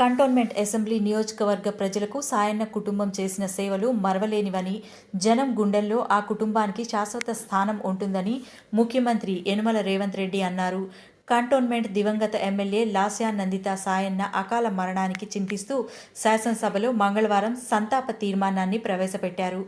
Cantonment assembly నియోజకవర్గ ప్రజలకు సాయన్న కుటుంబం చేసిన సేవలు మరవలేనివని జనం గుండెల్లో ఆ కుటుంబానికి శాశ్వత స్థానం ఉంటుందని ముఖ్యమంత్రి యనుమల రేవంత్ రెడ్డి అన్నారు. కంటోన్మెంట్ దివంగత ఎమ్మెల్యే లాస్యా నందిత సాయన్న అకాల మరణానికి చింతిస్తూ శాసనసభలో మంగళవారం సంతాప తీర్మానాన్ని ప్రవేశపెట్టారు.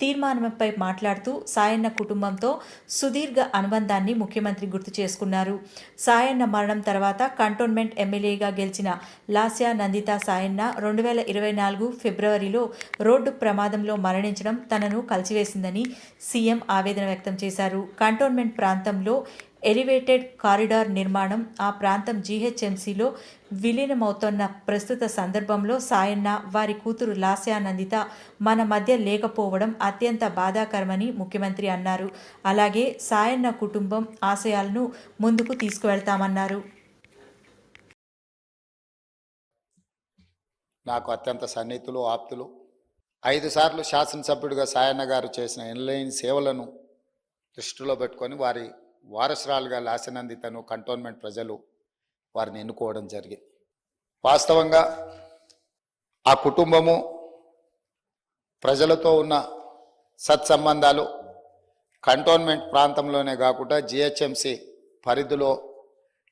తీర్మానంపై మాట్లాడుతూ సాయన్న కుటుంబంతో సుదీర్ఘ అనుబంధాన్ని ముఖ్యమంత్రి గుర్తు చేసుకున్నారు. సాయన్న మరణం తర్వాత కంటోన్మెంట్ ఎమ్మెల్యేగా గెలిచిన లాస్యా నందిత సాయన్న రెండు వేల ఇరవై నాలుగు ఫిబ్రవరిలో రోడ్డు ప్రమాదంలో మరణించడం తనను కలిచివేసిందని సీఎం ఆవేదన వ్యక్తం చేశారు. కంటోన్మెంట్ ప్రాంతంలో ఎలివేటెడ్ కారిడార్ నిర్మాణం ఆ ప్రాంతం జీహెచ్ఎంసీలో విలీనమవుతున్న ప్రస్తుత సందర్భంలో సాయన్న వారి కూతురు లాస్యానందిత మన మధ్య లేకపోవడం అత్యంత బాధాకరమని ముఖ్యమంత్రి అన్నారు. అలాగే సాయన్న కుటుంబం ఆశయాలను ముందుకు తీసుకువెళ్తామన్నారు. నాకు అత్యంత సన్నిహితులు ఆప్తులు. ఐదు సార్లు శాసనసభ్యుడిగా సాయన్న గారు చేసిన ఎన్లైన్ సేవలను దృష్టిలో పెట్టుకొని వారి వారసురాలుగా లాసనందితను కంటోన్మెంట్ ప్రజలు వారిని ఎన్నుకోవడం జరిగింది. వాస్తవంగా ఆ కుటుంబము ప్రజలతో ఉన్న సత్సంబంధాలు కంటోన్మెంట్ ప్రాంతంలోనే కాకుండా జిహెచ్ఎంసి పరిధిలో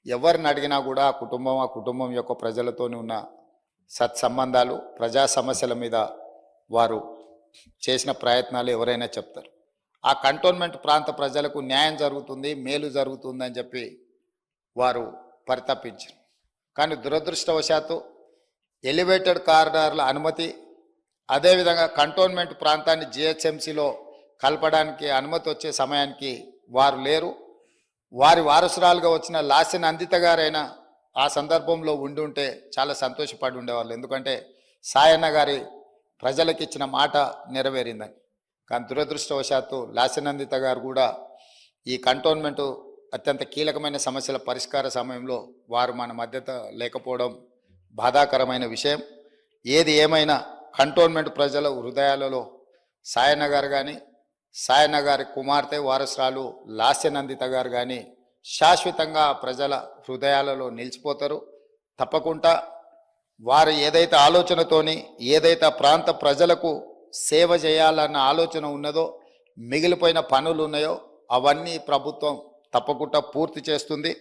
ఎవరిని అడిగినా కూడా ఆ కుటుంబం ఆ కుటుంబం యొక్క ప్రజలతోనే ఉన్న సత్సంబంధాలు ప్రజా సమస్యల మీద వారు చేసిన ప్రయత్నాలు ఎవరైనా చెప్తారు. ఆ కంటోన్మెంట్ ప్రాంత ప్రజలకు న్యాయం జరుగుతుంది మేలు జరుగుతుంది అని చెప్పి వారు పరితపించారు. కానీ దురదృష్టవశాత్తు ఎలివేటెడ్ కారిడార్ల అనుమతి అదేవిధంగా కంటోన్మెంట్ ప్రాంతాన్ని జిహెచ్ఎంసీలో కలపడానికి అనుమతి వచ్చే సమయానికి వారు లేరు. వారి వారసురాలుగా వచ్చిన లాసిన్ అందిత గారైనా ఆ సందర్భంలో ఉండి ఉంటే చాలా సంతోషపడి ఉండేవాళ్ళు. ఎందుకంటే సాయన్న గారి ప్రజలకు ఇచ్చిన మాట నెరవేరిందని. కానీ దురదృష్టవశాత్తు లాసనందిత గారు కూడా ఈ కంటోన్మెంట్ అత్యంత కీలకమైన సమస్యల పరిష్కార సమయంలో వారు మన మధ్యత లేకపోవడం బాధాకరమైన విషయం. ఏది ఏమైనా కంటోన్మెంట్ ప్రజల హృదయాలలో సాయన్న గారు కానీ సాయన్న గారి కుమార్తె వారసురాలు లాస్యనందిత గారు కానీ శాశ్వతంగా ప్రజల హృదయాలలో నిలిచిపోతారు. తప్పకుండా వారు ఏదైతే ఆలోచనతోని ఏదైతే ఆ ప్రాంత ప్రజలకు సేవ చేయాలన్న ఆలోచన ఉన్నదో మిగిలిపోయిన పనులు ఉన్నాయో అవన్నీ ప్రభుత్వం తప్పకుండా పూర్తి చేస్తుంది.